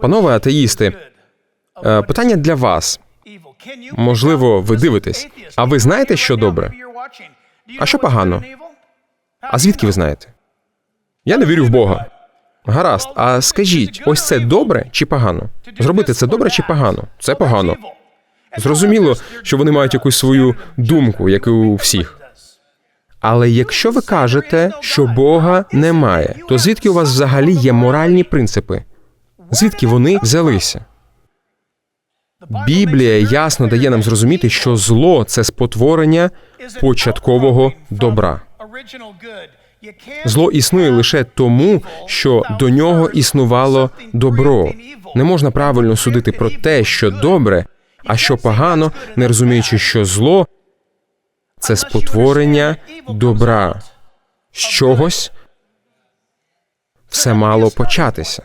Панове атеїсти, е, питання для вас. Можливо, ви дивитесь. А ви знаєте, що добре? А що погано? А звідки ви знаєте? Я не вірю в Бога. Гаразд, а скажіть, ось це добре чи погано? Зробити це добре чи погано? Це погано. Зрозуміло, що вони мають якусь свою думку, як і у всіх. Але якщо ви кажете, що Бога немає, то звідки у вас взагалі є моральні принципи? Звідки вони взялися? Біблія ясно дає нам зрозуміти, що зло це спотворення початкового добра. Зло існує лише тому, що до нього існувало добро. Не можна правильно судити про те, що добре, а що погано, не розуміючи, що зло це спотворення добра. З чогось все мало початися.